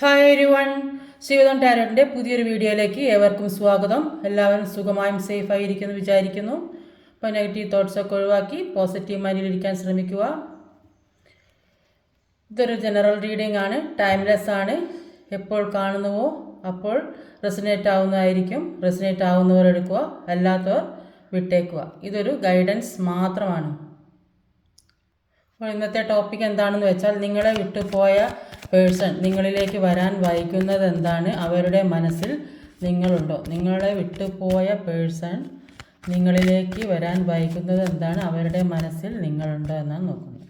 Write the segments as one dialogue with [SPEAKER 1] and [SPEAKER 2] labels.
[SPEAKER 1] Hi everyone ശിവദം ടാലന്റിന്റെ പുതിയൊരു വീഡിയോയിലേക്ക് ഏവർക്കും സ്വാഗതം. എല്ലാവരും സുഖമായും സേഫായി ഇരിക്കുന്നു വിചാരിക്കുന്നു. അപ്പോൾ നെഗറ്റീവ് തോട്ട്സൊക്കെ ഒഴിവാക്കി പോസിറ്റീവ് മൈൻഡിലിരിക്കാൻ ശ്രമിക്കുക. ഇതൊരു ജനറൽ റീഡിംഗ് ആണ്. ടൈംലെസ് ആണ്. എപ്പോൾ കാണുന്നുവോ അപ്പോൾ റെസിനേറ്റ് ആവുന്നതായിരിക്കും. റെസിനേറ്റ് ആവുന്നവർ എടുക്കുക അല്ലാത്തവർ വിട്ടേക്കുക. ഇതൊരു ഗൈഡൻസ് മാത്രമാണ്. അപ്പോൾ ഇന്നത്തെ ടോപ്പിക് എന്താണെന്ന് വെച്ചാൽ നിങ്ങളെ വിട്ടുപോയ പേഴ്സൺ നിങ്ങളിലേക്ക് വരാൻ വൈകുന്നത് എന്താണ്? അവരുടെ മനസ്സിൽ നിങ്ങളുണ്ടോ? നിങ്ങളെ വിട്ടുപോയ പേഴ്സൺ നിങ്ങളിലേക്ക് വരാൻ വൈകുന്നത് എന്താണ്? അവരുടെ മനസ്സിൽ നിങ്ങളുണ്ടോ എന്നാണ് നോക്കുന്നത്.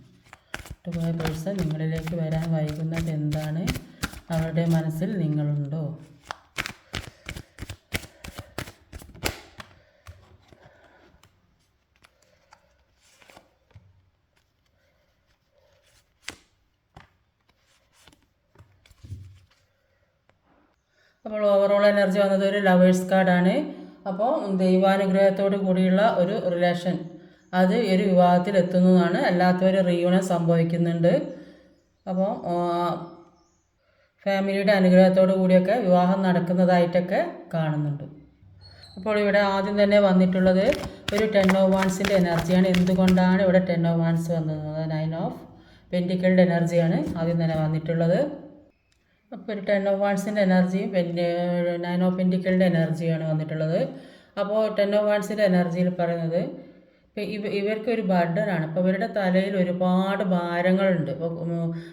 [SPEAKER 1] വിട്ടുപോയ പേഴ്സൺ നിങ്ങളിലേക്ക് വരാൻ വൈകുന്നത് എന്താണ്? അവരുടെ മനസ്സിൽ നിങ്ങളുണ്ടോ? അപ്പോൾ ഓവറോൾ എനർജി വന്നത് ഒരു ലവേഴ്സ് കാർഡാണ് അപ്പോൾ ദൈവാനുഗ്രഹത്തോട് കൂടിയുള്ള ഒരു റിലേഷൻ അത് ഒരു വിവാഹത്തിൽ എത്തുന്നതാണ് അല്ലാത്തവർ റീയൂണിയൻ സംഭവിക്കുന്നുണ്ട്. അപ്പോൾ ഫാമിലിയുടെ അനുഗ്രഹത്തോടു കൂടിയൊക്കെ വിവാഹം നടക്കുന്നതായിട്ടൊക്കെ കാണുന്നുണ്ട്. അപ്പോൾ ഇവിടെ ആദ്യം തന്നെ വന്നിട്ടുള്ളത് ഒരു ടെൻ ഓഫ് വാൻസിന്റെ എനർജിയാണ് എന്തുകൊണ്ടാണ് ഇവിടെ ടെൻ ഓഫ് വാൻസ് വന്നത്? നയൻ ഓഫ് പെന്റിക്കളുടെ എനർജിയാണ് ആദ്യം തന്നെ വന്നിട്ടുള്ളത്. അപ്പോൾ ഒരു ടെൻ ഓഫ് വാൺസിന്റെ എനർജിയും പിന്നെ നയൻ ഓഫ് പെന്റിക്കളുടെ എനർജിയാണ് വന്നിട്ടുള്ളത്. അപ്പോൾ ടെൻ ഓഫ് വാൺസിന്റെ എനർജിയിൽ പറയുന്നത് ഇപ്പം ഇവ ഇവർക്കൊരു ബർഡനാണ് അപ്പോൾ ഇവരുടെ തലയിൽ ഒരുപാട് ഭാരങ്ങളുണ്ട്.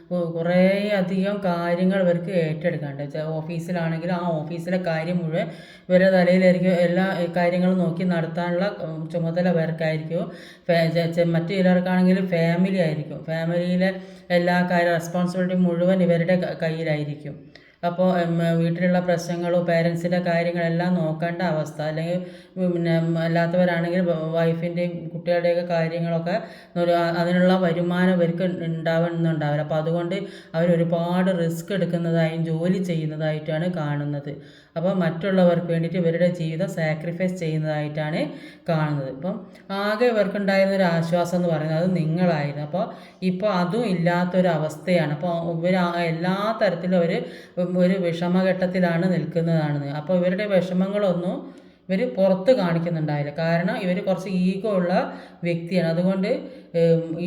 [SPEAKER 1] ഇപ്പോൾ കുറേ അധികം കാര്യങ്ങൾ ഇവർക്ക് ഏറ്റെടുക്കാണ്ട് ഓഫീസിലാണെങ്കിൽ ആ ഓഫീസിലെ കാര്യം മുഴുവൻ ഇവരുടെ തലയിലായിരിക്കും. എല്ലാ കാര്യങ്ങളും നോക്കി നടത്താനുള്ള ചുമതല ഇവർക്കായിരിക്കും. മറ്റു ചിലർക്കാണെങ്കിൽ ഫാമിലി ആയിരിക്കും. ഫാമിലിയിലെ എല്ലാ കാര്യ റെസ്പോൺസിബിലിറ്റി മുഴുവൻ ഇവരുടെ കയ്യിലായിരിക്കും. അപ്പോൾ വീട്ടിലുള്ള പ്രശ്നങ്ങളോ പേരൻസിന്റെ കാര്യങ്ങളെല്ലാം നോക്കേണ്ട അവസ്ഥ. അല്ലെങ്കിൽ പിന്നെ അല്ലാത്തവരാണെങ്കിൽ വൈഫിന്റെയും കുട്ടികളുടെയൊക്കെ കാര്യങ്ങളൊക്കെ അതിനുള്ള വരുമാനം അവർക്ക് ഉണ്ടാവുന്നുണ്ടാവില്ല. അപ്പോൾ അതുകൊണ്ട് അവർ ഒരുപാട് റിസ്ക് എടുക്കുന്നതായും ജോലി ചെയ്യുന്നതായിട്ടാണ് കാണുന്നത്. അപ്പോൾ മറ്റുള്ളവർക്ക് വേണ്ടിയിട്ട് ഇവരുടെ ജീവിതം സാക്രിഫൈസ് ചെയ്യുന്നതായിട്ടാണ് കാണുന്നത്. ഇപ്പം ആകെ ഇവർക്കുണ്ടായിരുന്ന ഒരു ആശ്വാസം എന്ന് പറയുന്നത് അത് നിങ്ങളായിരുന്നു. അപ്പോൾ ഇപ്പോൾ അതും ഇല്ലാത്തൊരവസ്ഥയാണ്. അപ്പോൾ ഇവർ എല്ലാ തരത്തിലും അവർ ഒരു വിഷമഘട്ടത്തിലാണ് നിൽക്കുന്നതാണ് അപ്പോൾ ഇവരുടെ വിഷമങ്ങളൊന്നും ഇവർ പുറത്ത് കാണിക്കുന്നുണ്ടായില്ല. കാരണം ഇവർ കുറച്ച് ഈഗോ ഉള്ള വ്യക്തിയാണ്. അതുകൊണ്ട്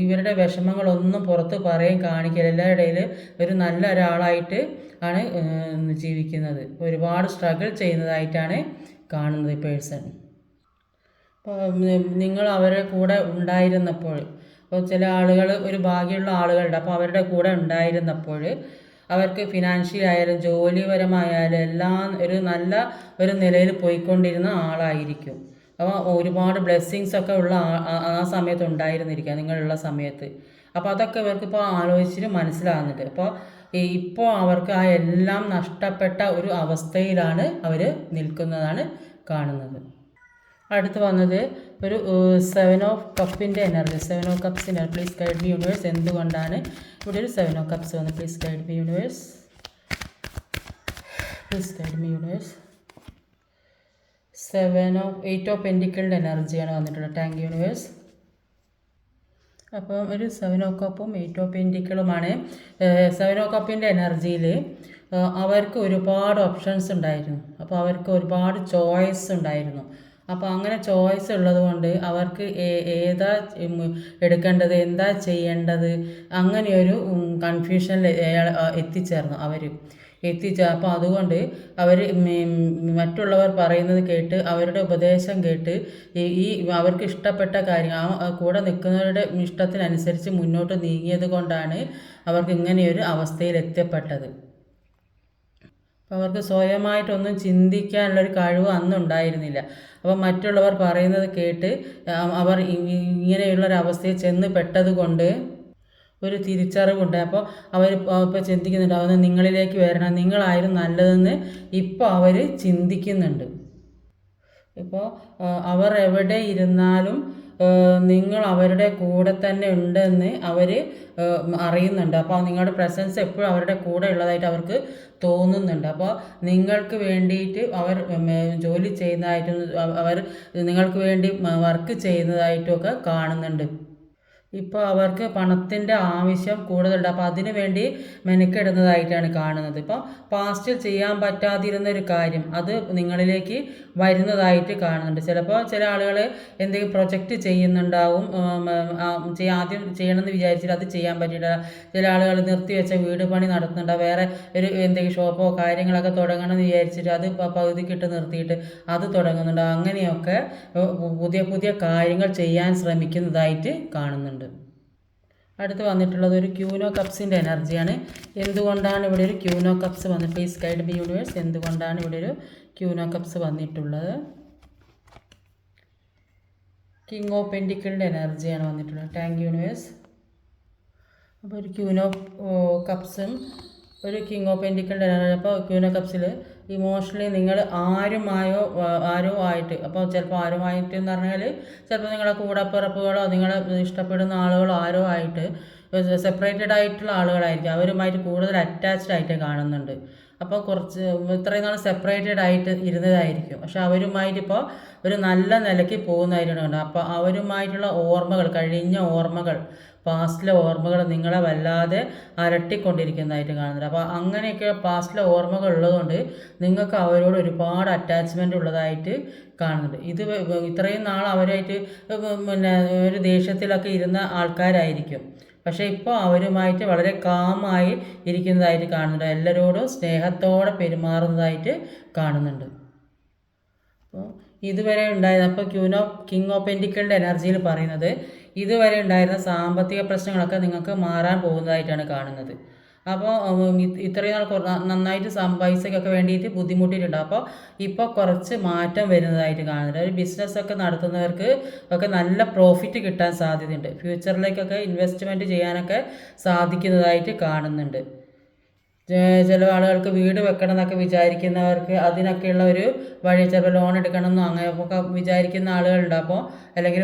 [SPEAKER 1] ഇവരുടെ വിഷമങ്ങളൊന്നും പുറത്ത് പറയും കാണിക്കില്ല എല്ലാവരുടെ ഇടയിൽ ഒരു നല്ല ഒരാളായിട്ട് ആണ് ജീവിക്കുന്നത്. ഒരുപാട് സ്ട്രഗിൾ ചെയ്യുന്നതായിട്ടാണ് കാണുന്നത് പേഴ്സൺ. നിങ്ങൾ അവരുടെ കൂടെ ഉണ്ടായിരുന്നപ്പോൾ ഇപ്പോൾ ചില ആളുകൾ ഒരു ഭാഗ്യമുള്ള ആളുകളുണ്ട്. അപ്പോൾ അവരുടെ കൂടെ ഉണ്ടായിരുന്നപ്പോൾ അവർക്ക് ഫിനാൻഷ്യലി ആയാലും ജോലിപരമായാലും എല്ലാം ഒരു നല്ല ഒരു നിലയിൽ പോയിക്കൊണ്ടിരുന്ന ആളായിരിക്കും. അപ്പോൾ ഒരുപാട് ബ്ലെസ്സിങ്സ് ഒക്കെ ഉള്ള ആ സമയത്ത് ഉണ്ടായിരുന്നിരിക്കുക നിങ്ങളുള്ള സമയത്ത്. അപ്പോൾ അതൊക്കെ ഇവർക്ക് ഇപ്പോൾ ആലോചിച്ചിട്ട് മനസ്സിലാകുന്നുണ്ട്. അപ്പോൾ ഇപ്പോൾ അവർക്ക് ആ എല്ലാം നഷ്ടപ്പെട്ട ഒരു അവസ്ഥയിലാണ് അവർ നിൽക്കുന്നതാണ് കാണുന്നത്. അടുത്ത് വന്നത് ഒരു സെവൻ ഓഫ് കപ്പിന്റെ എനർജി സെവൻ ഓഫ് കപ്സിന്റെ പ്ലീസ് ഗൈഡ് മി യൂണിവേഴ്സ് എന്തുകൊണ്ടാണ് ഇവിടെ ഒരു സെവൻ ഓഫ് കപ്സ് വന്ന് please guide me universe please guide me universe seven of eight of പെൻഡിക്കളുടെ എനർജിയാണ് വന്നിട്ടുള്ളത്. ടാങ്ക് യൂണിവേഴ്സ് അപ്പം ഒരു സെവൻ ഓ കപ്പും എയ്റ്റ് ഓഫ് പെൻഡിക്കളുമാണ് സെവൻ ഓ കപ്പിന്റെ എനർജിയിൽ അവർക്ക് ഒരുപാട് ഓപ്ഷൻസ് ഉണ്ടായിരുന്നു. അപ്പോൾ അവർക്ക് ഒരുപാട് ചോയ്സ് ഉണ്ടായിരുന്നു. അപ്പോൾ അങ്ങനെ ചോയ്സ് ഉള്ളത് കൊണ്ട് അവർക്ക് ഏതാ എടുക്കേണ്ടത് എന്താ ചെയ്യേണ്ടത് അങ്ങനെയൊരു കൺഫ്യൂഷനിൽ എത്തിച്ചേർന്നു അവർ എത്തിച്ച അപ്പോൾ അതുകൊണ്ട് അവർ മറ്റുള്ളവർ പറയുന്നത് കേട്ട് അവരുടെ ഉപദേശം കേട്ട് ഈ അവർക്ക് ഇഷ്ടപ്പെട്ട കാര്യം ആ കൂടെ നിൽക്കുന്നവരുടെ ഇഷ്ടത്തിനനുസരിച്ച് മുന്നോട്ട് നീങ്ങിയത് കൊണ്ടാണ് അവർക്ക് ഇങ്ങനെയൊരു അവസ്ഥയിൽ എത്തപ്പെട്ടത് അപ്പോൾ അവർക്ക് സ്വയമായിട്ടൊന്നും ചിന്തിക്കാനുള്ളൊരു കഴിവ് അന്നുണ്ടായിരുന്നില്ല. അപ്പോൾ മറ്റുള്ളവർ പറയുന്നത് കേട്ട് അവർ ഇങ്ങനെയുള്ളൊരവസ്ഥയിൽ ചെന്ന് പെട്ടത് കൊണ്ട് ഒരു തിരിച്ചറിവുണ്ട്. അപ്പോൾ അവർ ഇപ്പോൾ ചിന്തിക്കുന്നുണ്ട് നിങ്ങളിലേക്ക് വരണം. നിങ്ങളായിരുന്നു നല്ലതെന്ന് ഇപ്പോൾ അവർ ചിന്തിക്കുന്നുണ്ട്. ഇപ്പോൾ അവർ എവിടെ ഇരുന്നാലും നിങ്ങൾ അവരുടെ കൂടെ തന്നെ ഉണ്ടെന്ന് അവർ അറിയുന്നുണ്ട്. അപ്പോൾ നിങ്ങളുടെ പ്രസൻസ് എപ്പോഴും അവരുടെ കൂടെ ഉള്ളതായിട്ട് അവർക്ക് തോന്നുന്നുണ്ട്. അപ്പോൾ നിങ്ങൾക്ക് വേണ്ടിയിട്ട് അവർ ജോലി ചെയ്യുന്നതായിട്ടും അവർ നിങ്ങൾക്ക് വേണ്ടി വർക്ക് ചെയ്യുന്നതായിട്ടും ഒക്കെ കാണുന്നുണ്ട്. ഇപ്പോൾ അവർക്ക് പണത്തിന്റെ ആവശ്യം കൂടുതലുണ്ട്. അപ്പോൾ അതിനു വേണ്ടി മെനക്കെടുന്നതായിട്ടാണ് കാണുന്നത്. ഇപ്പോൾ പാസ്റ്റ് ചെയ്യാൻ പറ്റാതിരുന്ന ഒരു കാര്യം അത് നിങ്ങളിലേക്ക് വരുന്നതായിട്ട് കാണുന്നുണ്ട്. ചിലപ്പോൾ ചില ആളുകൾ എന്തെങ്കിലും പ്രൊജക്റ്റ് ചെയ്യുന്നുണ്ടാവും. ആദ്യം ചെയ്യണമെന്ന് വിചാരിച്ചിട്ട് അത് ചെയ്യാൻ പറ്റിയിട്ടില്ല. ചില ആളുകൾ നിർത്തി വെച്ച വീട് പണി നടത്തുന്നുണ്ട്. വേറെ ഒരു എന്തെങ്കിലും ഷോപ്പോ കാര്യങ്ങളൊക്കെ തുടങ്ങണമെന്ന് വിചാരിച്ചിട്ട് അത് പകുതിക്കിട്ട് നിർത്തിയിട്ട് അത് തുടങ്ങുന്നുണ്ട്. അങ്ങനെയൊക്കെ പുതിയ പുതിയ കാര്യങ്ങൾ ചെയ്യാൻ ശ്രമിക്കുന്നതായിട്ട് കാണുന്നുണ്ട്. അടുത്ത് വന്നിട്ടുള്ളത് ഒരു ക്യൂനോ കപ്സിന്റെ എനർജിയാണ്. എന്തുകൊണ്ടാണ് ഇവിടെ ഒരു ക്യൂനോ കപ്സ് വന്നിട്ട് ഈ സ്കൈഡ് ബി യൂണിവേഴ്സ്? എന്തുകൊണ്ടാണ് ഇവിടെ ഒരു ക്യൂനോ കപ്സ് വന്നിട്ടുള്ളത്? കിങ് ഓഫ് പെന്റിക്കിളിന്റെ എനർജിയാണ് വന്നിട്ടുള്ളത്. Thank universe. അപ്പോൾ ഒരു ക്യൂനോ കപ്സും ഒരു കിങ് ഓഫ് പെന്റിക്കിളിന്റെ എനർജി. അപ്പോൾ ക്യൂനോ കപ്സിൽ ഇമോഷണലി നിങ്ങൾ ആരുമായോ ആരോ ആയിട്ട് അപ്പോൾ ചിലപ്പോൾ ആരുമായിട്ട് എന്ന് പറഞ്ഞാൽ ചിലപ്പോൾ നിങ്ങളുടെ കൂടപ്പിറപ്പുകളോ നിങ്ങളെ ഇഷ്ടപ്പെടുന്ന ആളുകളോ ആരോ ആയിട്ട് സെപ്പറേറ്റഡ് ആയിട്ടുള്ള ആളുകളായിരിക്കും. അവരുമായിട്ട് കൂടുതൽ അറ്റാച്ച്ഡ് ആയിട്ട് കാണുന്നുണ്ട്. അപ്പോൾ കുറച്ച് ഇത്രയും നാൾ സെപ്പറേറ്റഡ് ആയിട്ട് ഇരുന്നതായിരിക്കും. പക്ഷെ അവരുമായിട്ട് ഇപ്പോൾ ഒരു നല്ല നിലയ്ക്ക് പോകുന്നതായിട്ടാണ് അപ്പോൾ അവരുമായിട്ടുള്ള ഓർമ്മകൾ കഴിഞ്ഞ ഓർമ്മകൾ പാസ്റ്റിലെ ഓർമ്മകൾ നിങ്ങളെ വല്ലാതെ അരട്ടിക്കൊണ്ടിരിക്കുന്നതായിട്ട് കാണുന്നുണ്ട്. അപ്പോൾ അങ്ങനെയൊക്കെ പാസ്റ്റിലെ ഓർമ്മകൾ ഉള്ളതുകൊണ്ട് നിങ്ങൾക്ക് അവരോട് ഒരുപാട് അറ്റാച്ച്മെന്റ് ഉള്ളതായിട്ട് കാണുന്നുണ്ട്. ഇത് ഇത്രയും നാൾ അവരായിട്ട് പിന്നെ ഒരു ദേഷ്യത്തിലൊക്കെ ഇരുന്ന ആൾക്കാരായിരിക്കും. പക്ഷേ ഇപ്പോൾ അവരുമായിട്ട് വളരെ കാമായി ഇരിക്കുന്നതായിട്ട് കാണുന്നുണ്ട്. എല്ലാവരോടും സ്നേഹത്തോടെ പെരുമാറുന്നതായിട്ട് കാണുന്നുണ്ട്. അപ്പോൾ ഇതുവരെ ഉണ്ടായത് അപ്പോൾ ക്യൂൻ ഓഫ് കിങ് ഓഫ് പെന്റിക്കിളിന്റെ എനർജിയിൽ പറയുന്നത് ഇതുവരെ ഉണ്ടായിരുന്ന സാമ്പത്തിക പ്രശ്നങ്ങളൊക്കെ നിങ്ങൾക്ക് മാറാൻ പോകുന്നതായിട്ടാണ് കാണുന്നത്. അപ്പോൾ ഇത്രയും നാൾ നന്നായിട്ട് പൈസയ്ക്കൊക്കെ വേണ്ടിയിട്ട് ബുദ്ധിമുട്ടിയിട്ടുണ്ട്. അപ്പോൾ ഇപ്പോൾ കുറച്ച് മാറ്റം വരുന്നതായിട്ട് കാണുന്നുണ്ട്. ഒരു ബിസിനസ്സൊക്കെ നടത്തുന്നവർക്ക് ഒക്കെ നല്ല പ്രോഫിറ്റ് കിട്ടാൻ സാധ്യതയുണ്ട്. ഫ്യൂച്ചറിലേക്കൊക്കെ ഇൻവെസ്റ്റ്മെന്റ് ചെയ്യാനൊക്കെ സാധിക്കുന്നതായിട്ട് കാണുന്നുണ്ട്. ചില ആളുകൾക്ക് വീട് വെക്കണം എന്നൊക്കെ വിചാരിക്കുന്നവർക്ക് അതിനൊക്കെയുള്ള ഒരു വഴി ചിലപ്പോൾ ലോൺ എടുക്കണം എന്നോ അങ്ങനെ ഒക്കെ വിചാരിക്കുന്ന ആളുകളുണ്ട്. അപ്പോൾ അല്ലെങ്കിൽ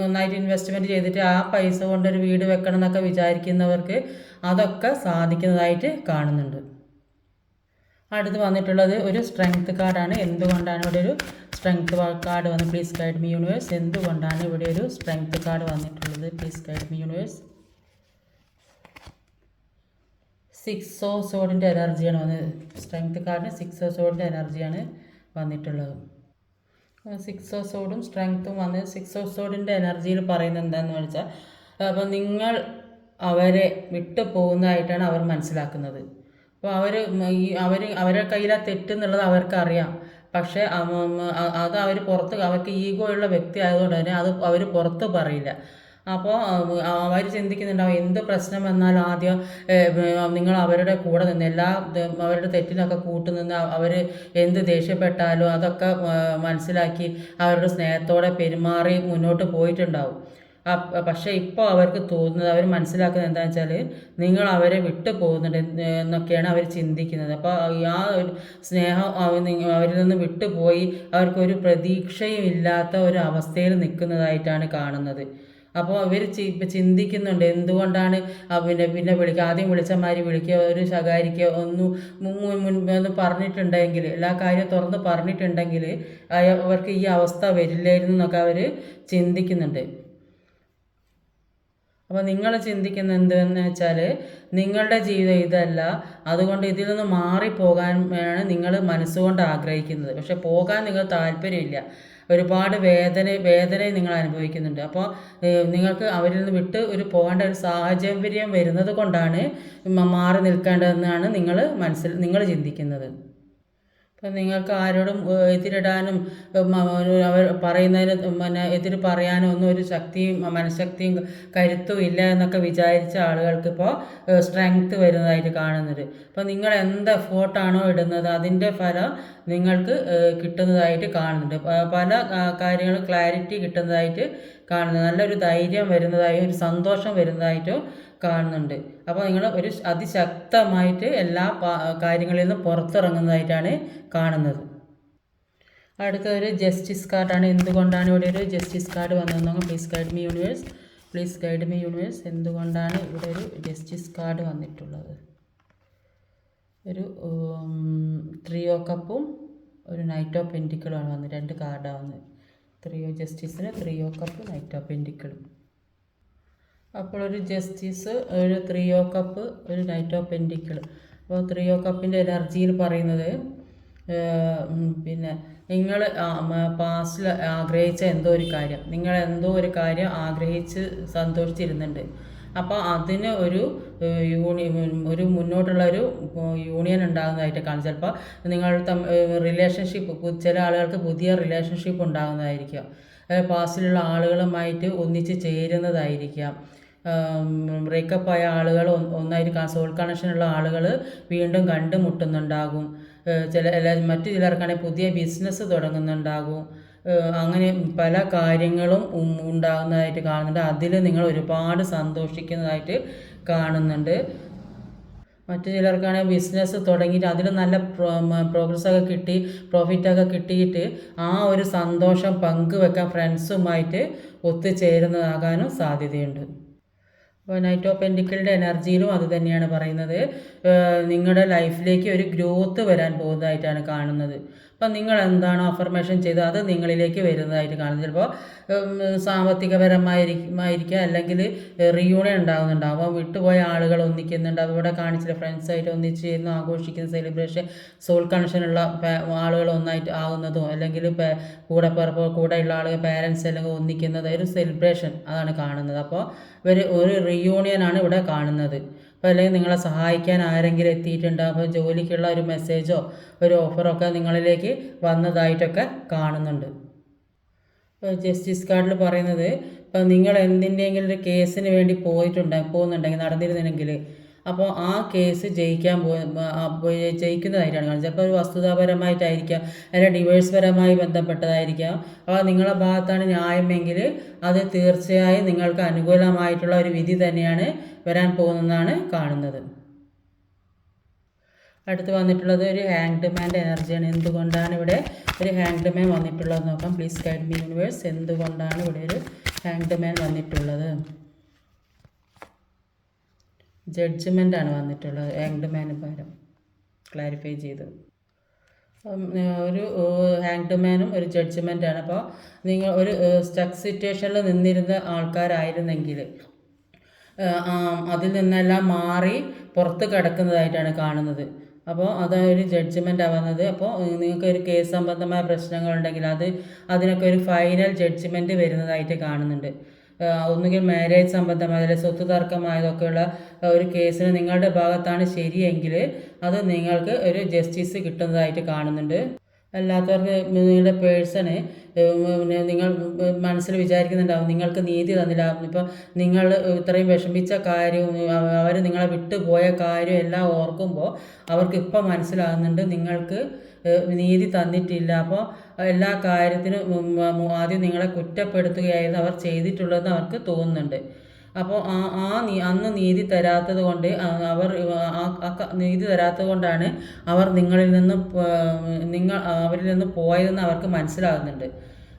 [SPEAKER 1] നന്നായിട്ട് ഇൻവെസ്റ്റ്മെന്റ് ചെയ്തിട്ട് ആ പൈസ കൊണ്ടൊരു വീട് വെക്കണം എന്നൊക്കെ വിചാരിക്കുന്നവർക്ക് അതൊക്കെ സാധിക്കുന്നതായിട്ട് കാണുന്നുണ്ട്. അടുത്ത് വന്നിട്ടുള്ളത് ഒരു സ്ട്രെങ്ത് കാർഡാണ് എന്തുകൊണ്ടാണ് ഇവിടെ ഒരു സ്ട്രെങ്ത് കാർഡ് വന്ന്? പ്ലീസ് ഗൈഡ് മി യൂണിവേഴ്സ് എന്തുകൊണ്ടാണ് ഇവിടെ ഒരു സ്ട്രെങ്ത് കാർഡ് വന്നിട്ടുള്ളത്? Please guide me universe six of സോഡിന്റെ എനർജിയാണ് വന്നത് സ്ട്രെങ്ത് കാർഡിന് സിക്സ് ഓ സോഡിന്റെ എനർജിയാണ് വന്നിട്ടുള്ളത്. സിക്സ് ഓ സോഡും സ്ട്രെങ്ത്തും വന്ന് സിക്സ് ഓ സോഡിന്റെ എനർജിയിൽ പറയുന്നത് എന്താണെന്ന് വെച്ചാൽ അപ്പോൾ നിങ്ങൾ അവരെ വിട്ടു പോകുന്നതായിട്ടാണ് അവർ മനസ്സിലാക്കുന്നത്. അപ്പോൾ അവർ ഈ അവർ അവരുടെ കയ്യിലാ തെറ്റെന്നുള്ളത് അവർക്കറിയാം. പക്ഷേ അത് അവർ പുറത്ത് അവർക്ക് ഈഗോ ഉള്ള വ്യക്തി ആയതുകൊണ്ട് തന്നെ അത് അവർ പുറത്ത് പറയില്ല. അപ്പോൾ അവർ ചിന്തിക്കുന്നുണ്ടാവും എന്ത് പ്രശ്നം വന്നാൽ ആദ്യം നിങ്ങൾ അവരുടെ കൂടെ നിന്ന് എല്ലാ അവരുടെ തെറ്റിനൊക്കെ കൂട്ടുനിന്ന് അവർ എന്ത് ദേഷ്യപ്പെട്ടാലും അതൊക്കെ മനസ്സിലാക്കി അവരുടെ സ്നേഹത്തോടെ പെരുമാറി മുന്നോട്ട് പോയിട്ടുണ്ടാവും. പക്ഷേ ഇപ്പോൾ അവർക്ക് തോന്നുന്നത് അവർ മനസ്സിലാക്കുന്നത് എന്താണെന്ന് വെച്ചാൽ നിങ്ങൾ അവരെ വിട്ടു പോകുന്നുണ്ട് എന്നൊക്കെയാണ് അവർ ചിന്തിക്കുന്നത്. അപ്പോൾ ആ ഒരു സ്നേഹം അവരിൽ നിന്ന് വിട്ടുപോയി അവർക്കൊരു പ്രതീക്ഷയും ഇല്ലാത്ത ഒരു അവസ്ഥയിൽ നിൽക്കുന്നതായിട്ടാണ് കാണുന്നത്. അപ്പോൾ ഇവർ ഇപ്പം ചിന്തിക്കുന്നുണ്ട് എന്തുകൊണ്ടാണ് പിന്നെ പിന്നെ വിളിക്കുക ആദ്യം വിളിച്ച മാതിരി വിളിക്കുക ഒരു ഒന്നും മുൻപ് ഒന്ന് പറഞ്ഞിട്ടുണ്ടെങ്കിൽ എല്ലാ കാര്യം തുറന്ന് പറഞ്ഞിട്ടുണ്ടെങ്കിൽ അവർക്ക് ഈ അവസ്ഥ വരില്ലായിരുന്നു എന്നൊക്കെ അവർ ചിന്തിക്കുന്നുണ്ട്. അപ്പോൾ നിങ്ങൾ ചിന്തിക്കുന്ന എന്തെന്ന് വെച്ചാൽ നിങ്ങളുടെ ജീവിതം ഇതല്ല. അതുകൊണ്ട് ഇതിൽ നിന്ന് മാറിപ്പോകാൻ വേണം നിങ്ങൾ മനസ്സുകൊണ്ട് ആഗ്രഹിക്കുന്നത്. പക്ഷെ പോകാൻ നിങ്ങൾ താല്പര്യമില്ല. ഒരുപാട് വേദന വേദന നിങ്ങൾ അനുഭവിക്കുന്നുണ്ട്. അപ്പോൾ നിങ്ങൾക്ക് അവരിൽ നിന്ന് വിട്ട് ഒരു പോകേണ്ട ഒരു സാഹചര്യം വരുന്നത് കൊണ്ടാണ് മാറി നിൽക്കേണ്ടതെന്നാണ് നിങ്ങൾ മനസ്സിൽ നിങ്ങൾ ചിന്തിക്കുന്നത്. ഇപ്പം നിങ്ങൾക്ക് ആരോടും എതിരിടാനും അവർ പറയുന്നതിന് പിന്നെ എതിര് പറയാനും ഒന്നും ഒരു ശക്തിയും മനഃശക്തിയും കരുത്തും ഇല്ല എന്നൊക്കെ വിചാരിച്ച ആളുകൾക്ക് ഇപ്പോൾ സ്ട്രെങ്ത് വരുന്നതായിട്ട് കാണുന്നത്. അപ്പോൾ നിങ്ങൾ എന്ത് എഫേർട്ടാണോ ഇടുന്നത് അതിന്റെ ഫലം നിങ്ങൾക്ക് കിട്ടുന്നതായിട്ട് കാണുന്നുണ്ട്. പല കാര്യങ്ങളും ക്ലാരിറ്റി കിട്ടുന്നതായിട്ട് കാണുന്നത് നല്ലൊരു ധൈര്യം വരുന്നതായും ഒരു സന്തോഷം വരുന്നതായിട്ടും കാണുന്നുണ്ട്. അപ്പോൾ നിങ്ങൾ ഒരു അതിശക്തമായിട്ട് എല്ലാ കാര്യങ്ങളിൽ നിന്നും പുറത്തിറങ്ങുന്നതായിട്ടാണ് കാണുന്നത്. അടുത്തൊരു ജസ്റ്റിസ് കാർഡാണ് എന്തുകൊണ്ടാണ് ഇവിടെ ഒരു ജസ്റ്റിസ് കാർഡ് വന്നതെന്ന് please guide me universe please guide me universe എന്തുകൊണ്ടാണ് ഇവിടെ ഒരു ജസ്റ്റിസ് കാർഡ് വന്നിട്ടുള്ളത്? ഒരു ത്രീയോ കപ്പും ഒരു നൈറ്റ് ഓഫ് പെന്റിക്കിളുമാണ് വന്നത്. രണ്ട് കാർഡാണ് വന്നത്. ത്രീയോ ജസ്റ്റിസിന് ത്രീയോ കപ്പ് നൈറ്റ് ഓഫ് പെന്റിക്കിളും അപ്പോൾ ഒരു ജസ്റ്റിസ് ഒരു ഓ കപ്പ് ഒരു നൈറ്റ് ഓഫ് പെൻഡിക്കിൾ അപ്പോൾ ഓ കപ്പിന്റെ എനർജിയിൽ പറയുന്നത് പിന്നെ നിങ്ങൾ പാസ്റ്റിൽ ആഗ്രഹിച്ച എന്തോ ഒരു കാര്യം നിങ്ങൾ എന്തോ ഒരു കാര്യം ആഗ്രഹിച്ച് സന്തോഷിച്ചിരുന്നുണ്ട്. അപ്പോൾ അതിന് ഒരു യൂണി ഒരു മുന്നോട്ടുള്ള ഒരു യൂണിയൻ ഉണ്ടാകുന്നതായിട്ട് കാണും. ചിലപ്പോൾ നിങ്ങൾ റിലേഷൻഷിപ്പ് ചില ആളുകൾക്ക് പുതിയ റിലേഷൻഷിപ്പ് ഉണ്ടാകുന്നതായിരിക്കാം. പാസ്റ്റിലുള്ള ആളുകളുമായിട്ട് ഒന്നിച്ച് ചേരുന്നതായിരിക്കാം. ബ്രേക്കപ്പ് ആയ ആളുകൾ ഒന്നായിരിക്കും സോൾ കണക്ഷനുള്ള ആളുകൾ വീണ്ടും കണ്ടുമുട്ടുന്നുണ്ടാകും. ചില മറ്റു ചിലർക്കാണെങ്കിൽ പുതിയ ബിസിനസ് തുടങ്ങുന്നുണ്ടാകും. അങ്ങനെ പല കാര്യങ്ങളും ഉണ്ടാകുന്നതായിട്ട് കാണുന്നുണ്ട്. അതിൽ നിങ്ങൾ ഒരുപാട് സന്തോഷിക്കുന്നതായിട്ട് കാണുന്നുണ്ട്. മറ്റു ചിലർക്കാണെങ്കിൽ ബിസിനസ് തുടങ്ങിയിട്ട് അതിൽ നല്ല പ്രോഗ്രസ് ഒക്കെ കിട്ടി പ്രോഫിറ്റൊക്കെ കിട്ടിയിട്ട് ആ ഒരു സന്തോഷം പങ്കുവെക്കാൻ ഫ്രണ്ട്സുമായിട്ട് ഒത്തുചേരുന്നതാകാനും സാധ്യതയുണ്ട്. നൈറ്റ് ഓഫ് പെൻഡിക്കിളിന്റെ എനർജിയിലും അത് തന്നെയാണ് പറയുന്നത്. നിങ്ങളുടെ ലൈഫിലേക്ക് ഒരു ഗ്രോത്ത് വരാൻ പോകുന്നതായിട്ടാണ് കാണുന്നത്. അപ്പം നിങ്ങൾ എന്താണോ അഫർമേഷൻ ചെയ്തത്? അത് നിങ്ങളിലേക്ക് വരുന്നതായിട്ട് കാണുന്നത് ചിലപ്പോൾ സാമ്പത്തികപരമായിരിക്കും അല്ലെങ്കിൽ റിയൂണിയൻ ഉണ്ടാകുന്നുണ്ടാവും വിട്ടുപോയ ആളുകൾ ഒന്നിക്കുന്നുണ്ട്. ഇവിടെ കാണിച്ചില്ല ഫ്രണ്ട്സായിട്ട് ഒന്നിച്ച് ചെയ്യുന്നു ആഘോഷിക്കുന്ന സെലിബ്രേഷൻ സോൾ കണക്ഷനുള്ള ആളുകൾ ഒന്നായിട്ട് ആകുന്നതും അല്ലെങ്കിൽ കൂടെ കൂടെയുള്ള ആളുകൾ പാരൻസ് അല്ലെങ്കിൽ ഒന്നിക്കുന്നത് ഒരു സെലിബ്രേഷൻ അതാണ് കാണുന്നത്. അപ്പോൾ ഇവർ ഒരു റിയൂണിയൻ ആണ് ഇവിടെ കാണുന്നത്. അപ്പോൾ അല്ലെങ്കിൽ നിങ്ങളെ സഹായിക്കാൻ ആരെങ്കിലും എത്തിയിട്ടുണ്ട്? അപ്പോൾ ജോലിക്കുള്ള ഒരു മെസ്സേജോ ഒരു ഓഫറോ ഒക്കെ നിങ്ങളിലേക്ക് വന്നതായിട്ടൊക്കെ കാണുന്നുണ്ട്. ജസ്റ്റിസ് കാർഡിൽ പറയുന്നത് ഇപ്പോൾ നിങ്ങൾ എന്തിന്റെയെങ്കിലും ഒരു കേസിന് വേണ്ടി പോയിട്ടുണ്ടെങ്കിൽ പോകുന്നുണ്ടെങ്കിൽ നടന്നിരുന്നെങ്കിൽ അപ്പോൾ ആ കേസ് ജയിക്കാൻ പോയി ജയിക്കുന്നതായിട്ടാണ് കാണുന്നത്. ചിലപ്പോൾ ഒരു വസ്തുതാപരമായിട്ടായിരിക്കാം അല്ലെങ്കിൽ ഡിവേഴ്സ് പരമായി ബന്ധപ്പെട്ടതായിരിക്കാം. അപ്പോൾ നിങ്ങളുടെ ഭാഗത്താണ് ന്യായമെങ്കിൽ അത് തീർച്ചയായും നിങ്ങൾക്ക് അനുകൂലമായിട്ടുള്ള ഒരു വിധി തന്നെയാണ് വരാൻ പോകുന്നതെന്നാണ് കാണുന്നത്. അടുത്ത് വന്നിട്ടുള്ളത് ഒരു ഹാങ്ഡ് മാന്റെ എനർജിയാണ്. എന്തുകൊണ്ടാണ് ഇവിടെ ഒരു ഹാങ്ഡ് മാൻ വന്നിട്ടുള്ളത്? നോക്കാം. Please guide me universe. എന്തുകൊണ്ടാണ് ഇവിടെ ഒരു ഹാങ്ഡ് മാൻ വന്നിട്ടുള്ളത്? ജഡ്ജ്മെന്റ് ആണ് വന്നിട്ടുള്ളത് ഹാങ്ഡ് മാന് പകരം ക്ലാരിഫൈ ചെയ്ത്. ഒരു ഹാങ്ഡ് മാനും ഒരു ജഡ്ജ്മെന്റ് ആണ്. അപ്പോൾ നിങ്ങൾ ഒരു സ്റ്റക്ക് സിറ്റുവേഷനിൽ നിന്നിരുന്ന ആൾക്കാരായിരുന്നെങ്കിൽ അതിൽ നിന്നെല്ലാം മാറി പുറത്ത് കിടക്കുന്നതായിട്ടാണ് കാണുന്നത്. അപ്പോൾ അത് ഒരു ജഡ്ജ്മെന്റ് ആവുന്നത് അപ്പോൾ നിങ്ങൾക്ക് ഒരു കേസ് സംബന്ധമായ പ്രശ്നങ്ങളുണ്ടെങ്കിൽ അത് അതിനൊക്കെ ഒരു ഫൈനൽ ജഡ്ജ്മെന്റ് വരുന്നതായിട്ട് കാണുന്നുണ്ട്. ഒന്നുകിൽ മാരേജ് സംബന്ധമായ സ്വത്ത് തർക്കമായതൊക്കെയുള്ള ഒരു കേസിന് നിങ്ങളുടെ ഭാഗത്താണ് ശരിയെങ്കിൽ അത് നിങ്ങൾക്ക് ഒരു ജസ്റ്റിസ് കിട്ടുന്നതായിട്ട് കാണുന്നുണ്ട്. അല്ലാത്തവർക്ക് നിങ്ങളുടെ പേഴ്സണ് നിങ്ങൾ മനസ്സിൽ വിചാരിക്കുന്നുണ്ടാവും നിങ്ങൾക്ക് നീതി തന്നില്ല. ഇപ്പം നിങ്ങൾ ഇത്രയും വിഷമിച്ച കാര്യവും അവർ നിങ്ങളെ വിട്ടുപോയ കാര്യവും എല്ലാം ഓർക്കുമ്പോൾ അവർക്ക് ഇപ്പം മനസ്സിലാകുന്നുണ്ട് നിങ്ങൾക്ക് നീതി തന്നിട്ടില്ല. അപ്പോൾ എല്ലാ കാര്യത്തിനും ആദ്യം നിങ്ങളെ കുറ്റപ്പെടുത്തുകയായിരുന്നു അവർ ചെയ്തിട്ടുള്ളതെന്ന് അവർക്ക് തോന്നുന്നുണ്ട്. അപ്പോൾ ആ ആ നീ അന്ന് നീതി തരാത്തത് കൊണ്ട് അവർ നീതി തരാത്തത് കൊണ്ടാണ് അവർ നിങ്ങളിൽ നിന്ന് നിങ്ങൾ അവരിൽ നിന്ന് പോയതെന്ന് അവർക്ക് മനസ്സിലാകുന്നുണ്ട്.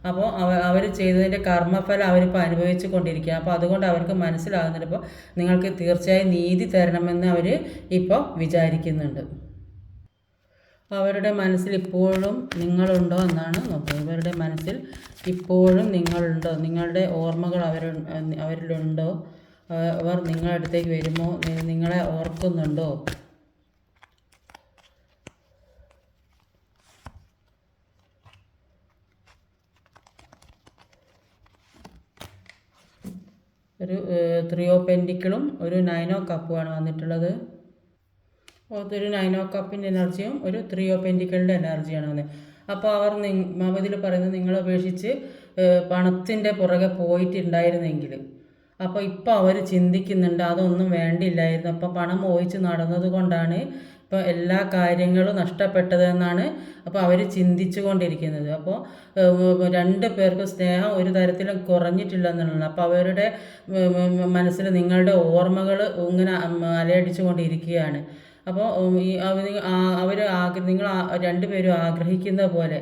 [SPEAKER 1] അപ്പോൾ അവ അവർ ചെയ്തതിന്റെ കർമ്മഫലം അവരിപ്പോൾ അനുഭവിച്ചു കൊണ്ടിരിക്കുക അപ്പോൾ അതുകൊണ്ട് അവർക്ക് മനസ്സിലാകുന്നുണ്ട്. ഇപ്പോൾ നിങ്ങൾക്ക് തീർച്ചയായും നീതി തരണമെന്ന് അവർ ഇപ്പോൾ വിചാരിക്കുന്നുണ്ട്. അവരുടെ മനസ്സിൽ ഇപ്പോഴും നിങ്ങളുണ്ടോ എന്നാണ് നോക്കുന്നത്. ഇവരുടെ മനസ്സിൽ ഇപ്പോഴും നിങ്ങളുണ്ടോ? നിങ്ങളുടെ ഓർമ്മകൾ അവർ അവരിലുണ്ടോ? അവർ നിങ്ങളുടെ അടുത്തേക്ക് വരുമോ? നിങ്ങളെ ഓർക്കുന്നുണ്ടോ? ഒരു ത്രിയോ പെൻഡിക്കിളും ഒരു നൈനോ കപ്പുമാണ് വന്നിട്ടുള്ളത്. ഒരു നൈനോ കപ്പിന്റെ എനർജിയും ഒരു ത്രീ ഓ പെന്റിക്കളുടെ എനർജിയാണ് വന്നത്. അപ്പോൾ അവർ ഇതിൽ പറയുന്നത് നിങ്ങളെ അപേക്ഷിച്ച് പണത്തിന്റെ പുറകെ പോയിട്ടുണ്ടായിരുന്നെങ്കിൽ അപ്പോൾ ഇപ്പോൾ അവർ ചിന്തിക്കുന്നുണ്ട് അതൊന്നും വേണ്ടിയില്ലായിരുന്നു അപ്പോൾ പണം മോഹിച്ച് നടന്നത് കൊണ്ടാണ് ഇപ്പോൾ എല്ലാ കാര്യങ്ങളും നഷ്ടപ്പെട്ടതെന്നാണ് അപ്പോൾ അവർ ചിന്തിച്ചു കൊണ്ടിരിക്കുന്നത് അപ്പോൾ രണ്ട് പേർക്കും സ്നേഹം ഒരു തരത്തിലും കുറഞ്ഞിട്ടില്ല എന്നുള്ളതാണ്. അപ്പോൾ അവരുടെ മനസ്സിൽ നിങ്ങളുടെ ഓർമ്മകൾ ഇങ്ങനെ അലയടിച്ചു കൊണ്ടിരിക്കുകയാണ് അപ്പോൾ ഈ അവർ നിങ്ങൾ രണ്ടുപേരും ആഗ്രഹിക്കുന്ന പോലെ.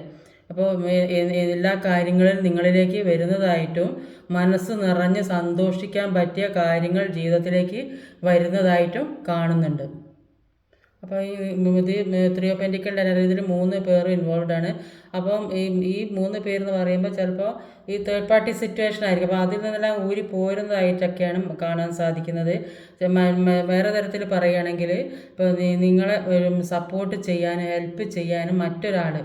[SPEAKER 1] അപ്പോൾ എല്ലാ കാര്യങ്ങളും നിങ്ങളിലേക്ക് വരുന്നതായിട്ടും മനസ്സ് നിറഞ്ഞ് സന്തോഷിക്കാൻ പറ്റിയ കാര്യങ്ങൾ ജീവിതത്തിലേക്ക് വരുന്നതായിട്ടും കാണുന്നുണ്ട്. അപ്പോൾ ഈ ഇത് ത്രിയോപെന്റിക്കലിന്റെ ഡയറി ഇതിൽ മൂന്ന് പേർ ഇൻവോൾവ് ആണ്. അപ്പം ഈ ഈ മൂന്ന് പേരെന്ന് പറയുമ്പോൾ ചിലപ്പോൾ ഈ തേർഡ് പാർട്ടി സിറ്റുവേഷൻ ആയിരിക്കും. അപ്പോൾ അതിൽ നിന്നെല്ലാം ഊരി പോരുന്നതായിട്ടൊക്കെയാണ് കാണാൻ സാധിക്കുന്നത്. വേറെ തരത്തിൽ പറയുകയാണെങ്കിൽ ഇപ്പോൾ നിങ്ങളെ സപ്പോർട്ട് ചെയ്യാനും ഹെൽപ്പ് ചെയ്യാനും മറ്റൊരാൾ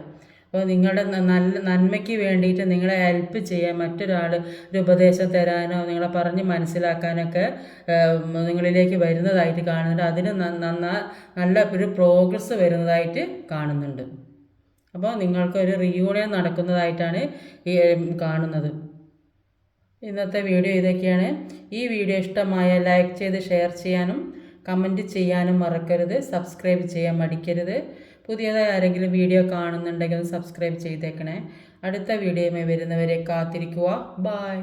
[SPEAKER 1] അപ്പോൾ നിങ്ങളുടെ നല്ല നന്മയ്ക്ക് വേണ്ടിയിട്ട് നിങ്ങളെ ഹെൽപ്പ് ചെയ്യാൻ മറ്റൊരാൾ ഒരു ഉപദേശം തരാനോ നിങ്ങളെ പറഞ്ഞ് മനസ്സിലാക്കാനൊക്കെ നിങ്ങളിലേക്ക് വരുന്നതായിട്ട് കാണുന്നുണ്ട്. അതിന് നന്നാ നല്ല ഒരു പ്രോഗ്രസ് വരുന്നതായിട്ട് കാണുന്നുണ്ട്. അപ്പോൾ നിങ്ങൾക്ക് ഒരു റീയൂണിയൻ നടക്കുന്നതായിട്ടാണ് ഈ കാണുന്നത്. ഇന്നത്തെ വീഡിയോ ഇതൊക്കെയാണ്. ഈ വീഡിയോ ഇഷ്ടമായ ലൈക്ക് ചെയ്ത് ഷെയർ ചെയ്യാനും കമന്റ് ചെയ്യാനും മറക്കരുത്. സബ്സ്ക്രൈബ് ചെയ്യാൻ മടിക്കരുത്. പുതിയതായി ആരെങ്കിലും വീഡിയോ കാണുന്നുണ്ടെങ്കിൽ സബ്സ്ക്രൈബ് ചെയ്തേക്കണേ. അടുത്ത വീഡിയോയുമായി വരുന്നവരെ കാത്തിരിക്കുക. ബായ്